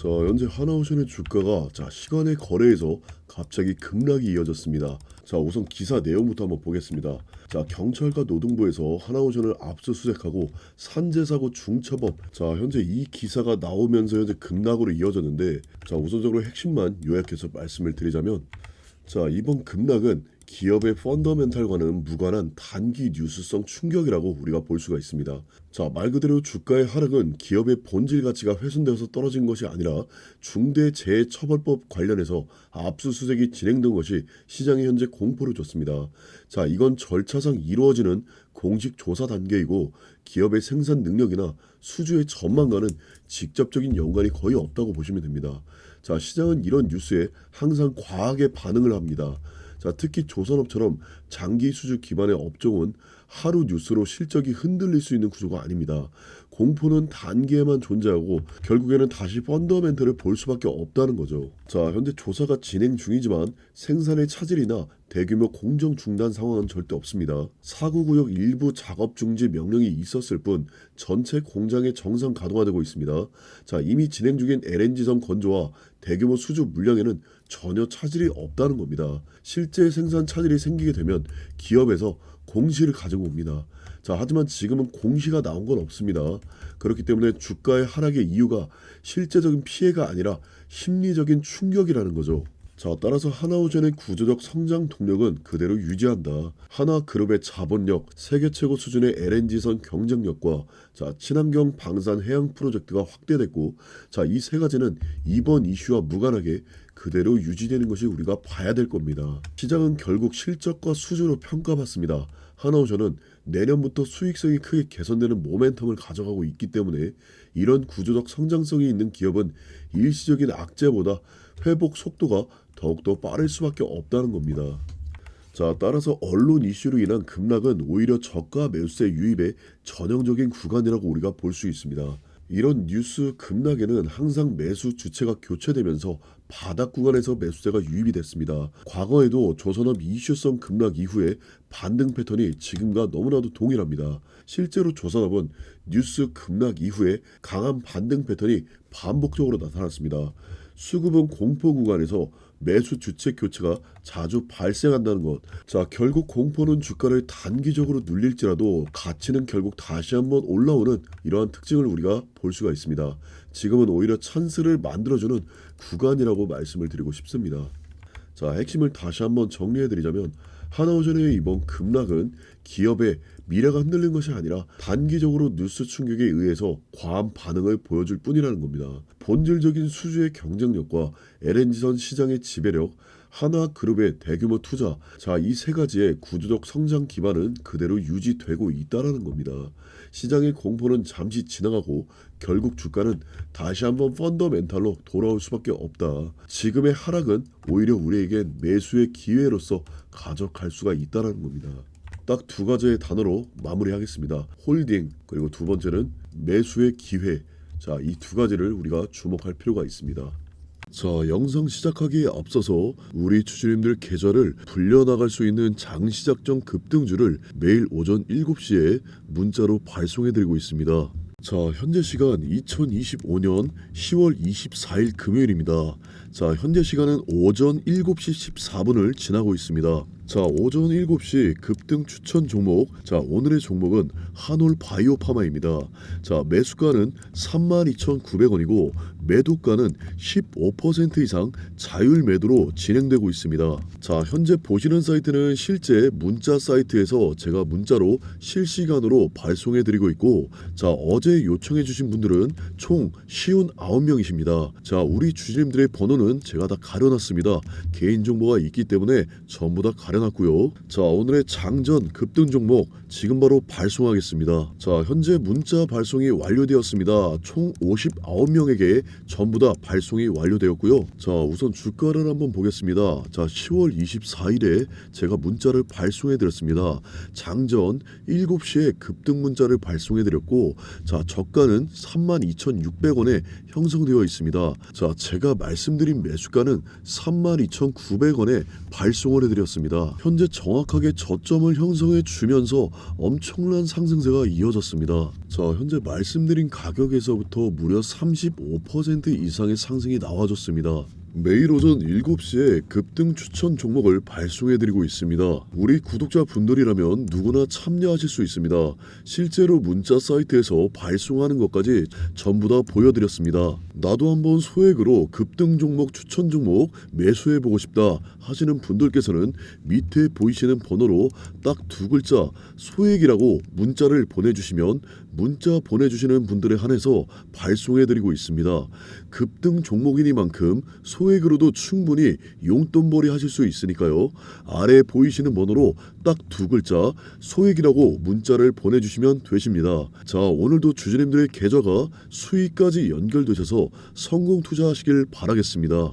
자 현재 하나오션의 주가가 자 시간의 거래에서 갑자기 급락이 이어졌습니다. 자 우선 기사 내용부터 한번 보겠습니다. 자 경찰과 노동부에서 하나오션을 압수수색하고 산재사고 중처벌. 자 현재 이 기사가 나오면서 현재 급락으로 이어졌는데 자 우선적으로 핵심만 요약해서 말씀을 드리자면 자 이번 급락은 기업의 펀더멘탈과는 무관한 단기 뉴스성 충격이라고 우리가 볼 수가 있습니다. 자, 말 그대로 주가의 하락은 기업의 본질 가치가 훼손되어서 떨어진 것이 아니라 중대재해처벌법 관련해서 압수수색이 진행된 것이 시장에 현재 공포를 줬습니다. 자, 이건 절차상 이루어지는 공식 조사 단계이고 기업의 생산 능력이나 수주의 전망과는 직접적인 연관이 거의 없다고 보시면 됩니다. 자, 시장은 이런 뉴스에 항상 과하게 반응을 합니다. 자, 특히 조선업처럼 장기 수주 기반의 업종은 하루 뉴스로 실적이 흔들릴 수 있는 구조가 아닙니다. 공포는 단기에만 존재하고 결국에는 다시 펀더멘트를 볼 수밖에 없다는 거죠. 자, 현재 조사가 진행 중이지만 생산의 차질이나 대규모 공정 중단 상황은 절대 없습니다. 사구 구역 일부 작업 중지 명령이 있었을 뿐 전체 공장의 정상 가동화 되고 있습니다. 자, 이미 진행 중인 LNG선 건조와 대규모 수주 물량에는 전혀 차질이 없다는 겁니다. 실제 생산 차질이 생기게 되면 기업에서 공시를 가지고 옵니다. 자, 하지만 지금은 공시가 나온 건 없습니다. 그렇기 때문에 주가의 하락의 이유가 실제적인 피해가 아니라 심리적인 충격이라는 거죠. 자, 따라서 하나오젠의 구조적 성장 동력은 그대로 유지한다. 하나 그룹의 자본력, 세계 최고 수준의 LNG선 경쟁력과 자, 친환경 방산 해양 프로젝트가 확대됐고, 자, 이 세 가지는 이번 이슈와 무관하게 그대로 유지되는 것이 우리가 봐야 될 겁니다. 시장은 결국 실적과 수주로 평가받습니다. 하나오션은 내년부터 수익성이 크게 개선되는 모멘텀을 가져가고 있기 때문에 이런 구조적 성장성이 있는 기업은 일시적인 악재보다 회복 속도가 더욱더 빠를 수밖에 없다는 겁니다. 자, 따라서 언론 이슈로 인한 급락은 오히려 저가 매수세 유입의 전형적인 구간이라고 우리가 볼 수 있습니다. 이런 뉴스 급락에는 항상 매수 주체가 교체되면서 바닥 구간에서 매수세가 유입이 됐습니다. 과거에도 조선업 이슈성 급락 이후에 반등 패턴이 지금과 너무나도 동일합니다. 실제로 조선업은 뉴스 급락 이후에 강한 반등 패턴이 반복적으로 나타났습니다. 수급은 공포 구간에서 매수 주체 교체가 자주 발생한다는 것. 자, 결국 공포는 주가를 단기적으로 눌릴지라도 가치는 결국 다시 한번 올라오는 이러한 특징을 우리가 볼 수가 있습니다. 지금은 오히려 찬스를 만들어주는 구간이라고 말씀을 드리고 싶습니다. 자, 핵심을 다시 한번 정리해 드리자면 하나오전의 이번 급락은 기업의 미래가 흔들린 것이 아니라 단기적으로 뉴스 충격에 의해서 과한 반응을 보여줄 뿐이라는 겁니다. 본질적인 수주의 경쟁력과 LNG선 시장의 지배력, 하나그룹의 대규모 투자, 자 이 세 가지의 구조적 성장 기반은 그대로 유지되고 있다라는 겁니다. 시장의 공포는 잠시 지나가고 결국 주가는 다시 한번 펀더멘탈로 돌아올 수밖에 없다. 지금의 하락은 오히려 우리에겐 매수의 기회로서 가져갈 수가 있다는 겁니다. 딱 두 가지의 단어로 마무리하겠습니다. 홀딩 그리고 두 번째는 매수의 기회. 자, 이 두 가지를 우리가 주목할 필요가 있습니다. 자, 영상 시작하기에 앞서서 우리 주주님들 계좌를 불려나갈 수 있는 장시작전 급등주를 매일 오전 7시에 문자로 발송해드리고 있습니다. 자, 현재 시간 2025년 10월 24일 금요일입니다. 자, 현재 시간은 오전 7시 14분을 지나고 있습니다. 자, 오전 7시 급등 추천 종목. 자, 오늘의 종목은 한올 바이오 파마입니다. 자, 매수가는 32,900원이고 매도가는 15% 이상 자율 매도로 진행되고 있습니다. 자, 현재 보시는 사이트는 실제 문자 사이트에서 제가 문자로 실시간으로 발송해 드리고 있고 자, 어제 요청해 주신 분들은 총 59명이십니다. 자, 우리 주주님들의 번호는 제가 다 가려놨습니다. 개인 정보가 있기 때문에 전부 다 가려놨고요. 자, 오늘의 장전 급등 종목 지금 바로 발송하겠습니다. 자, 현재 문자 발송이 완료되었습니다. 총 59명에게 전부 다 발송이 완료되었고요. 자, 우선 주가를 한번 보겠습니다. 자, 10월 24일에 제가 문자를 발송해 드렸습니다. 장전 7시에 급등 문자를 발송해 드렸고 자, 저가는 32,600원에 형성되어 있습니다. 자, 제가 말씀드린 매수가는 32,900원에 발송을 해 드렸습니다. 있습니다. 현재 정확하게 저점을 형성해 주면서 엄청난 상승세가 이어졌습니다. 자, 현재 말씀드린 가격에서부터 무려 35% 이상의 상승이 나와줬습니다. 매일 오전 7시에 급등 추천 종목을 발송해드리고 있습니다. 우리 구독자분들이라면 누구나 참여하실 수 있습니다. 실제로 문자 사이트에서 발송하는 것까지 전부 다 보여드렸습니다. 나도 한번 소액으로 급등 종목 추천 종목 매수해보고 싶다 하시는 분들께서는 밑에 보이시는 번호로 딱 두 글자 소액이라고 문자를 보내주시면 문자 보내주시는 분들에 한해서 발송해드리고 있습니다. 급등 종목이니만큼 소액으로도 충분히 용돈벌이 하실 수 있으니까요. 아래 보이시는 번호로 딱 두 글자 소액이라고 문자를 보내주시면 되십니다. 자 오늘도 주주님들의 계좌가 수익까지 연결되셔서 성공 투자하시길 바라겠습니다.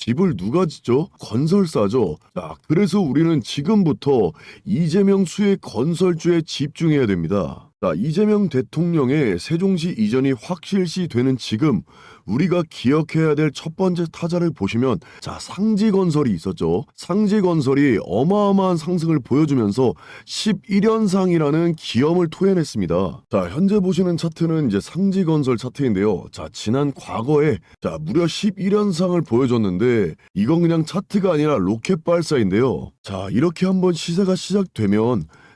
집을 누가 짓죠? 건설사죠. 자, 그래서 우리는 지금부터 이재명 수의 건설주에 집중해야 됩니다. 자, 이재명 대통령의 세종시 이전이 확실시 되는 지금 우리가 기억해야 될 첫 번째 타자를 보시면 자, 상지건설이 있었죠. 상지건설이 어마어마한 상승을 보여주면서 11연상이라는 기염을 토해냈습니다. 자, 현재 보시는 차트는 이제 상지건설 차트인데요. 자, 지난 과거에 자, 무려 11연상을 보여줬는데 이건 그냥 차트가 아니라 로켓 발사인데요. 자, 이렇게 한번 시세가 시작되면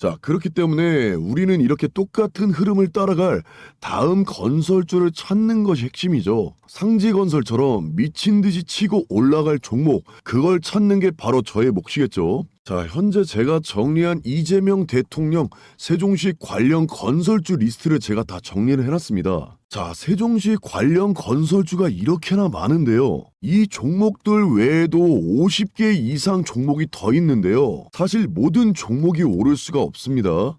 자, 그렇기 때문에 우리는 이렇게 똑같은 흐름을 따라갈 다음 건설주를 찾는 것이 핵심이죠. 상지 건설처럼 미친 듯이 치고 올라갈 종목, 그걸 찾는 게 바로 저의 몫이겠죠. 자, 현재 제가 정리한 이재명 대통령 세종시 관련 건설주 리스트를 제가 다 정리를 해놨습니다. 자, 세종시 관련 건설주가 이렇게나 많은데요. 이 종목들 외에도 50개 이상 종목이 더 있는데요. 사실 모든 종목이 오를 수가 없습니다.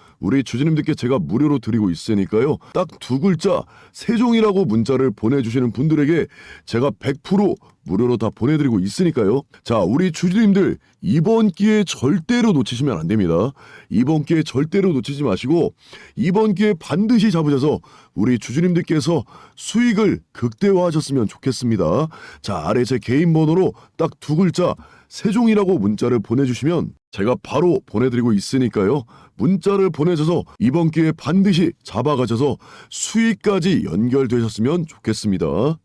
우리 주주님들께 제가 무료로 드리고 있으니까요. 딱 두 글자 세종이라고 문자를 보내주시는 분들에게 제가 100% 무료로 다 보내드리고 있으니까요. 자, 우리 주주님들 이번 기회 절대로 놓치시면 안 됩니다. 이번 기회 절대로 놓치지 마시고 이번 기회 반드시 잡으셔서 우리 주주님들께서 수익을 극대화하셨으면 좋겠습니다. 자, 아래 제 개인 번호로 딱 두 글자 세종이라고 문자를 보내주시면 제가 바로 보내드리고 있으니까요. 문자를 보내셔서 이번 기회에 반드시 잡아가셔서 수익까지 연결되셨으면 좋겠습니다.